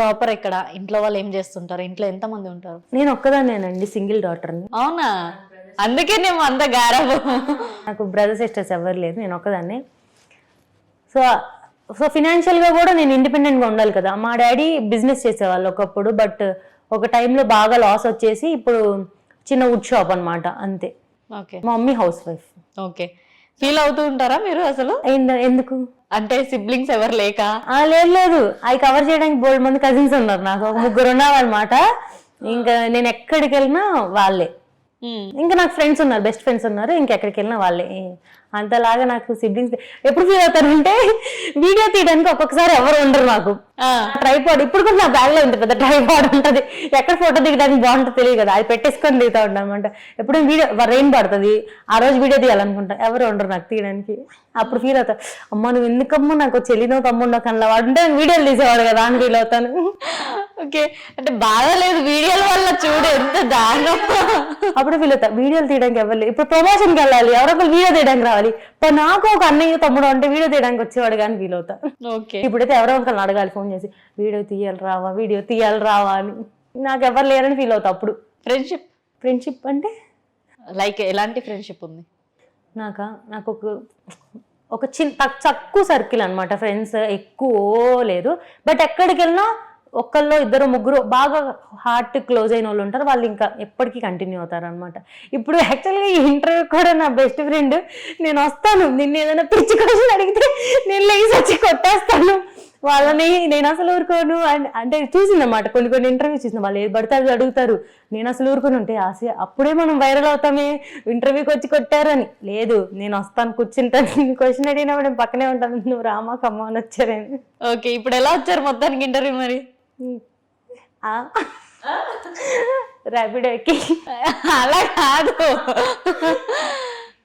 Proper ఇక్కడ ఇంట్లో వాళ్ళు ఏం చేస్తుంటారు? ఇంట్లో ఎంత మంది ఉంటారు? నేను ఒక్కదాన్నేనండి సింగిల్ డాటర్ని అవునా? అందుకే నేను అంత గారబు. నాకు బ్రదర్ సిస్టర్స్ ఎవరు లేరు నేను ఒక్కదాన్నే. సో సో ఫినాన్షియల్గా కూడా నేను ఇండిపెండెంట్గా ఉండాలి కదా. మా డాడీ బిజినెస్ చేసేవాళ్ళు ఒకప్పుడు బట్ ఒక టైంలో బాగా లాస్ వచ్చేసి ఇప్పుడు చిన్న వుడ్ షాప్ అన్నమాట అంతే. ఓకే. మా mummy house wife okay. Feel అవుతూ ఉంటారా మీరు అసలు? ఎందుకు? అంటే సిబ్లింగ్స్ ఎవరు లేక? ఆ, లేదు లేదు. అవి కవర్ చేయడానికి బోల్డ్ మంది కజిన్స్ ఉన్నారు నాకు. ఒక ముగ్గురు ఉన్నారనమాట ఇంకా నేను ఎక్కడికి వెళ్ళినా వాళ్ళే. ఇంకా నాకు ఫ్రెండ్స్ ఉన్నారు బెస్ట్ ఫ్రెండ్స్ ఉన్నారు. ఇంకెక్కడికి వెళ్ళినా వాళ్ళే. అంతలాగా నాకు సిబ్లింగ్స్ ఎప్పుడు ఫీల్ అవుతారంటే వీడియో తీయడానికి ఒక్కొక్కసారి ఎవరు ఉండరు నాకు ట్రైపాడ్ ఇప్పుడు కూడా నా బ్యాగ్లో ఉంటుంది పెద్ద ట్రైపాడ్ ఉంటుంది. ఎక్కడ ఫోటో దిగడానికి బాగుంటుందో తెలియదు కదా. అది పెట్టేసుకొని దిగుతా ఉంటాను అనమాట ఎప్పుడు వీడియో రెయిన్ పడుతుంది. ఆ రోజు వీడియో తీయాలనుకుంటా. ఎవరు ఉండరు నాకు తీయడానికి. అప్పుడు ఫీల్ అవుతా అమ్మ నువ్వు ఎందుకమ్మా? నాకు చెల్లినో తమ్ముడో కన్నా వాడు ఉంటే వీడియోలు తీసేవాడు కదా అని ఫీల్ అవుతాను. ఓకే. అంటే బాధలేదు వీడియోల వల్ల చూడు ఎంత దారుణం. అప్పుడు ఫీల్ అవుతా వీడియోలు తీయడానికి ఎవరు. ఇప్పుడు ప్రమోషన్కి వెళ్ళాలి ఎవరో ఒకరు వీడియో తీయడానికి రావాలి. ఇప్పుడు నాకు ఒక అన్నయ్య తమ్ముడు అంటే వీడియో తీయడానికి వచ్చేవాడు కానీ ఫీల్ అవుతా ఓకే. ఇప్పుడైతే ఎవరో ఒకరిని అడగాలి ఫోన్ చేసి వీడియో తీయాలి రావా వీడియో తీయాలి రావా అని. నాకు ఎవరు లేరని ఫీల్ అవుతా అప్పుడు. ఫ్రెండ్షిప్ ఫ్రెండ్షిప్ అంటే? లైక్ ఎలాంటి ఫ్రెండ్షిప్ ఉంది? నాక? నాకు ఒక ఒక చిన్న తక్- తక్కువ సర్కిల్ అనమాట ఫ్రెండ్స్ ఎక్కువ లేదు. బట్ ఎక్కడికి వెళ్ళినా ఒక్కళ్ళో ఇద్దరు ముగ్గురు బాగా హార్ట్ క్లోజ్ అయిన వాళ్ళు ఉంటారు. వాళ్ళు ఇంకా ఎప్పటికీ కంటిన్యూ అవుతారు అనమాట ఇప్పుడు యాక్చువల్గా ఈ ఇంటర్వ్యూ కూడా నా బెస్ట్ ఫ్రెండ్ నేను వస్తాను. నిన్ను ఏదైనా పిచ్చి క్వశ్చన్ అడిగితే నేను లేచి వచ్చి కొట్టేస్తాను. వాళ్ళని నేను అసలు ఊరుకోను. అండ్ అంటే చూసిందన్నమాట. కొన్ని కొన్ని ఇంటర్వ్యూ చూసిన వాళ్ళు ఏది పడితే అది అడుగుతారు. నేను అసలు ఊరుకొని. ఉంటే ఆశ అప్పుడే మనం వైరల్ అవుతామే. ఇంటర్వ్యూకి వచ్చి కొట్టారని. లేదు నేను వస్తాను. కూర్చుంటాను. క్వశ్చన్ అడిగినప్పుడు నేను పక్కనే ఉంటాను. నువ్వు రామా కమ్మ అని వచ్చారని. ఓకే ఇప్పుడు ఎలా వచ్చారు మొత్తానికి ఇంటర్వ్యూ మరి? ర్యాపిడోకి అలా కాదు.